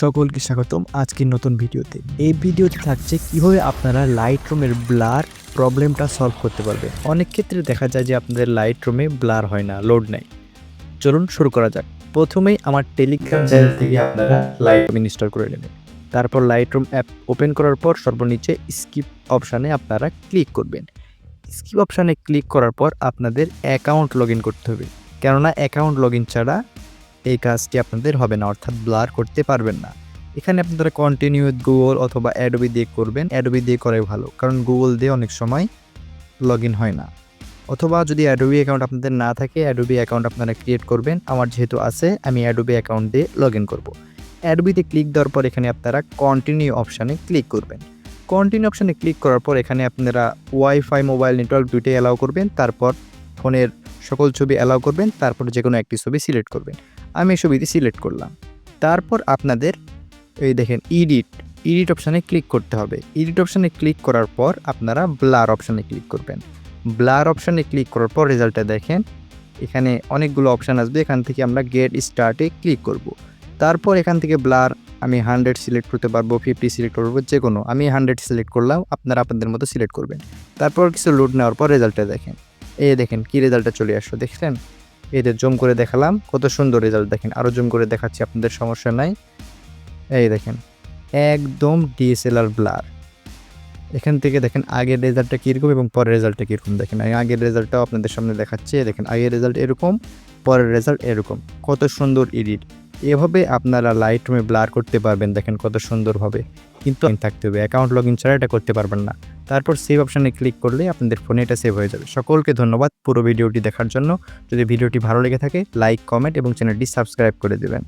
সকলকে স্বাগতম আজকের নতুন ভিডিওতে। এই ভিডিওতে থাকছে কীভাবে আপনারা লাইট রুমের ব্লার প্রবলেমটা সলভ করতে পারবেন। অনেক ক্ষেত্রে দেখা যায় যে আপনাদের লাইট রুমে ব্লার হয় না লোড নেই। চলুন শুরু করা যাক। প্রথমেই আমার টেলিগ্রাম চ্যানেল থেকে আপনারা লাইট রুম ইনস্টল করে নেবেন। তারপর লাইট রুম অ্যাপ ওপেন করার পর সর্বনিচে স্কিপ অপশানে আপনারা ক্লিক করবেন। স্কিপ অপশানে ক্লিক করার পর আপনাদের অ্যাকাউন্ট লগ করতে হবে। কেননা অ্যাকাউন্ট লগ ছাড়া এই কাজটি আপনাদের হবে না, অর্থাৎ ব্লার করতে পারবেন না। এখানে আপনারা কন্টিনিউ গুগল অথবা অ্যাডোবি দিয়ে করবেন অ্যাডোবি দিয়ে করাই ভালো, কারণ গুগল দিয়ে অনেক সময় লগ হয় না। অথবা যদি অ্যাডোবি অ্যাকাউন্ট আপনাদের না থাকে অ্যাডোবি অ্যাকাউন্ট আপনারা ক্রিয়েট করবেন, আমার যেহেতু আছে, আমি অ্যাডোবি অ্যাকাউন্ট দিয়ে লগ ইন করব অ্যাডোবিতে ক্লিক দেওয়ার পর এখানে আপনারা কন্টিনিউ অপশানে ক্লিক করবেন। কন্টিনিউ অপশানে ক্লিক করার পর এখানে আপনারা ওয়াইফাই মোবাইল নেটওয়ার্ক দুইটাই অ্যালাউ করবেন, তারপর ফোনের সকল ছবি অ্যালাউ করবেন, তারপর যে কোনো একটি ছবি সিলেক্ট করবেন। আমি এই ছবিটি সিলেক্ট করলাম। তারপর আপনাদের এই দেখেন ইডিট ইডিট অপশানে ক্লিক করতে হবে। ইডিট অপশানে ক্লিক করার পর আপনারা ব্লার অপশানে ক্লিক করবেন। ব্লার অপশানে ক্লিক করার পর রেজাল্টটা দেখেন, এখানে অনেকগুলো অপশান আসবে। এখান থেকে আমরা গেট স্টার্টে ক্লিক করব। তারপর এখান থেকে ব্লার আমি হান্ড্রেড সিলেক্ট করতে পারব ফিফটি সিলেক্ট করব যে কোনো আমি হান্ড্রেড সিলেক্ট করলাম, আপনারা আপনাদের মতো সিলেক্ট করবেন। তারপর কিছু লোড নেওয়ার পর রেজাল্টটা দেখেন। এই দেখেন কি রেজাল্টটা চলে আসলো, দেখছেন? এদের জুম করে দেখালাম, কত সুন্দর রেজাল্ট দেখেন। আরও জুম করে দেখাচ্ছি, আপনাদের সমস্যা নাই। এই দেখেন, একদম ডিএসএলআর ব্লার এখান থেকে দেখেন আগের রেজাল্টটা কীরকম এবং পরের রেজাল্টটা কীরকম দেখেন। আমি আগের রেজাল্টটাও আপনাদের সামনে দেখাচ্ছি দেখেন আগের রেজাল্ট এরকম, পরের রেজাল্ট এরকম। কত সুন্দর এডিট এভাবে আপনারা লাইট রুমে ব্লার করতে পারবেন, দেখেন কত সুন্দরভাবে। কিন্তু থাকতে হবে অ্যাকাউন্ট লগ ইন ছাড়া এটা করতে পারবেন না। তারপর সেভ অপশানে ক্লিক করলে আপনাদের ফোনে এটা সেভ হয়ে যাবে। সকলকে ধন্যবাদ পুরো ভিডিওটি দেখার জন্য। যদি ভিডিওটি ভালো লেগে থাকে লাইক কমেন্ট এবং চ্যানেলটি সাবস্ক্রাইব করে দেবেন।